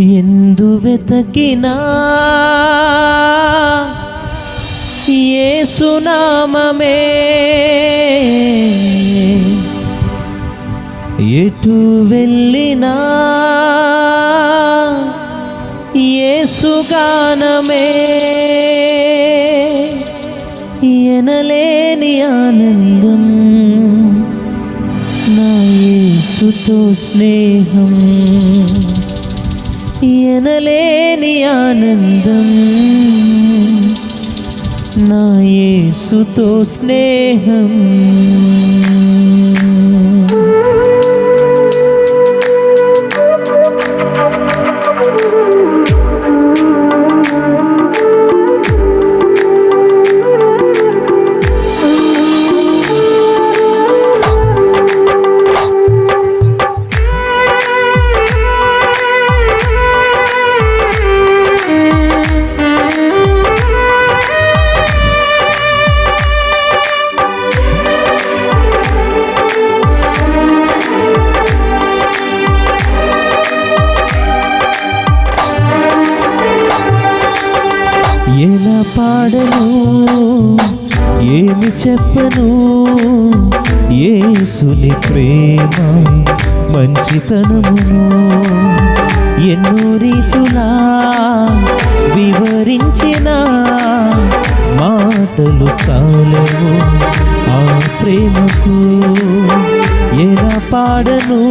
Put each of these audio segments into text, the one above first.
ఎందు వెతకినా ఏసునామమే ఎటు వెళ్ళినా ఏసుగానమే ఎనలేని ఆనందం నా యేసుతో స్నేహం. ఎనలేని ఆనందం. నా యేసుతో స్నేహం. ఎలా పాడను? ఏమి చెప్పను? ఏసుని ప్రేమ? మంచితనము ఎన్నో రీతులా వివరించిన మాటలు చాలవు ఆ ప్రేమకు. ఎలా పాడను?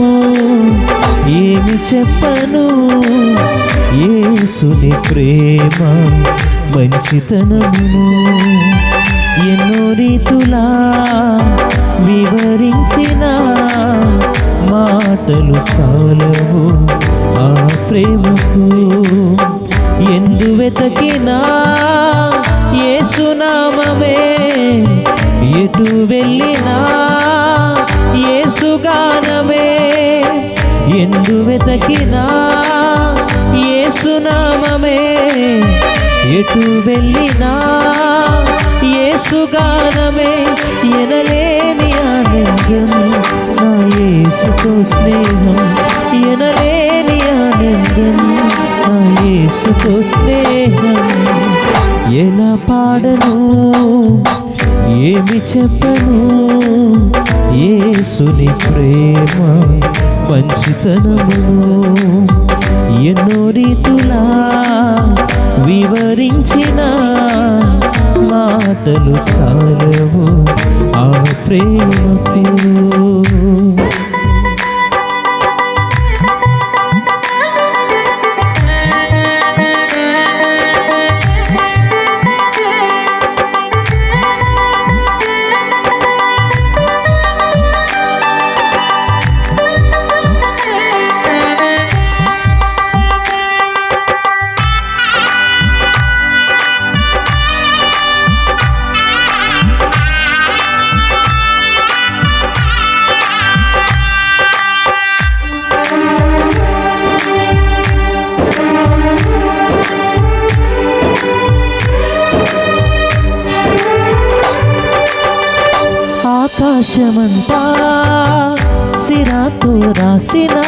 ఏమి చెప్పను? ఏసుని ప్రేమ మంచితనమును ఎన్నో రీతులా వివరించిన మాటలు చాలవు ఆ ప్రేమకు. ఎందు వెతకినా ఏసునామమే ఎటు వెళ్ళినా ఏసుగానమే ఎందు వెతకినా ఏసునామమే ఎటు వెళ్ళినా ఏసుగానమే ఎనలేని ఆనందం. నా యేసుతో స్నేహం ఎనలేని ఆనందం. నా యేసుతో స్నేహం ఎలా పాడను? ఏమి చెప్పను? యేసుని ప్రేమ మంచితనమును ఎన్నో రీతులా వివరించిన మాటలు చాలవు. ఆ ప్రేమ పేరు తెలిసినా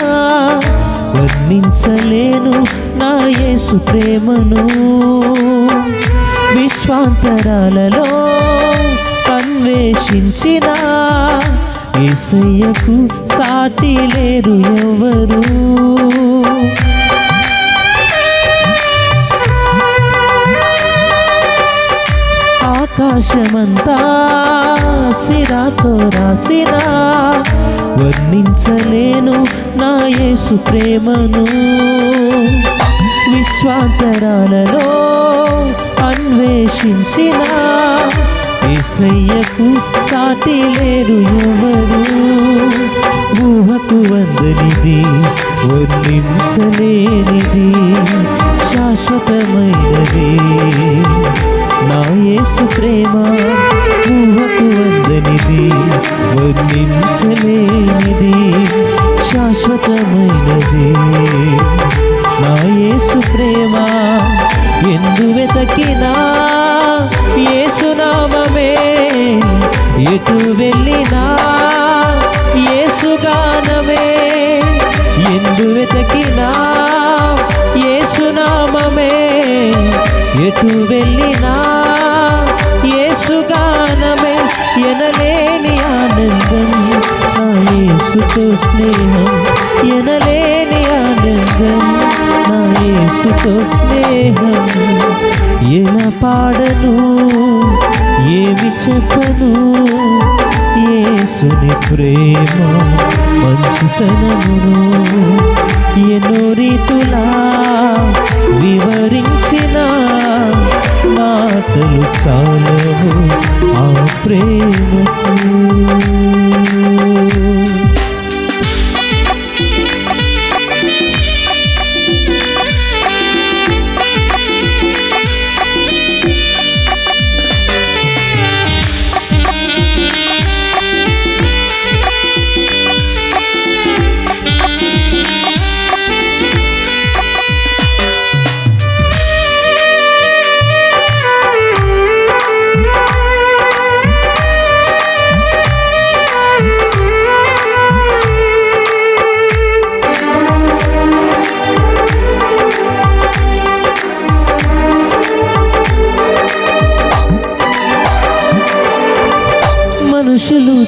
వర్ణించలేను నా యేసు ప్రేమను. విశ్వాంతరాలలో అన్వేషించిన ఏసయ్యకు సాటి లేరు ఎవరు. ఆకాశమంతా రాసిరాతో రాసినా వర్ణించలేను నా యేసు ప్రేమను. విశ్వాంతరాలలో అన్వేషించిన ఏసయ్యకు సాటి లేరు ఎవరు ఊహకు వందనిది వర్ణించలేనిది శాశ్వతమైనది నా యేసు ప్రేమ. శాశ్వతమైనది వర్ణించలేనిది శాశ్వతమైనది. నా యేసు ప్రేమ ఎందు వెతకినా ఏసునామే ఎటు వెళ్ళినా ఏసుగానమే ఎందు వెతకినా ఏసునామే ఎటు వెళ్ళినా. ఎనలేని ఆనందం నా యేసుతో స్నేహం. ఎనలేని ఆనందం నా యేసుతో స్నేహం. ఎలా పాడను? ఏమి చెప్పను? యేసుని ప్రేమ మంచితనమును ఎన్నో రీతులా ఆ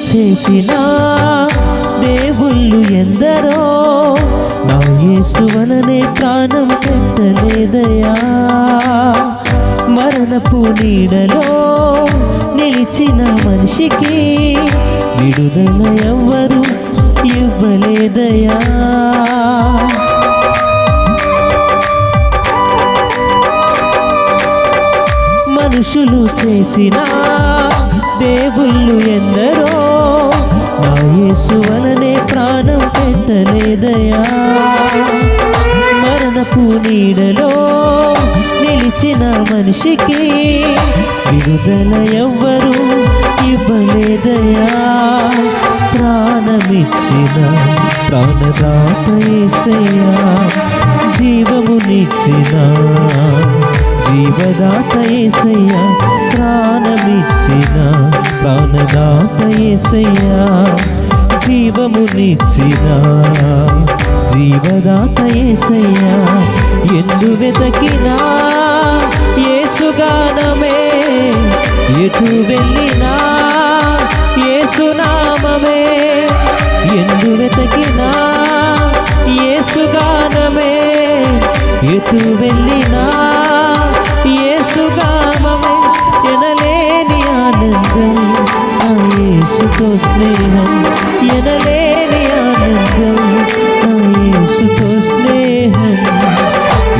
చేసిన దేవుళ్ళు ఎందరో నా యేసు వలనే ప్రాణం పెట్టలేదయా మరణపు నీడలో నిలిచిన మనిషికి విడుదల ఎవ్వరు ఇవ్వలేదయా మనుషులు చేసిన దేవుళ్ళు ఎందరో వలనే ప్రాణం పెట్టలేదయా మరణపు నీడలో నిలిచిన మనిషికి విడుదల ఎవ్వరు ఇవ్వలేదయా ప్రాణమిచ్చిన ప్రాణదాత యేసయ్యా జీవమునిచ్చిన జీవదాత యేసయ్యా ప్రాణమిచ్చిన ప్రాణదాత యేసయ్యా. జీవమునిచ్చిన జీవదాత ఏసయ్యా ఎందు వెతకినా ఏసుగానమే ఎటు వెళ్ళినా యేసునామమే ఎందు వెతకినా ఏసుగానమే ఎటు వెళ్ళినా. యేసుతో స్నేహం ఎనలేని ఆనందం. నా యేసుతో స్నేహం.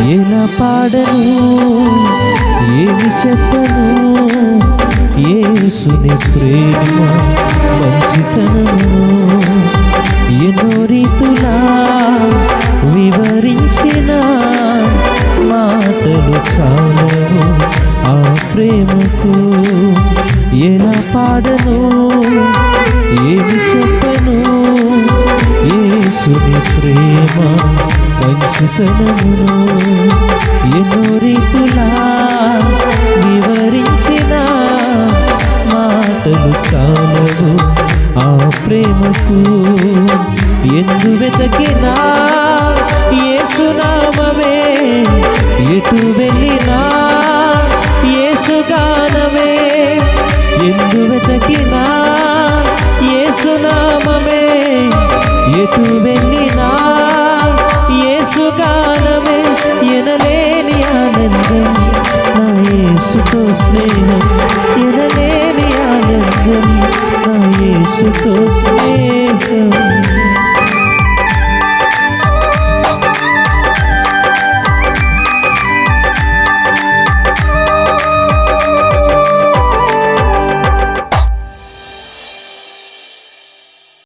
ఎలా పాడను? ఏమి చెప్పను? ఏసుని ప్రేమ మంచితనము. ఎన్నో రీతులా మంచితనమును ఎన్నో రీతులా వివరించిన మాటలు చాలవు. ఆ ప్రేమకు ఎందు వెతకినా యేసునామమే ఎటు వెళ్ళినా యేసుగానమే ఎందు వెతకినా యేసునామమే ఎటు వెళ్ళి ఆనందం నా యేసుతో స్నేహం ఎనలేని ఆనందం నా యేసుతో స్నేహం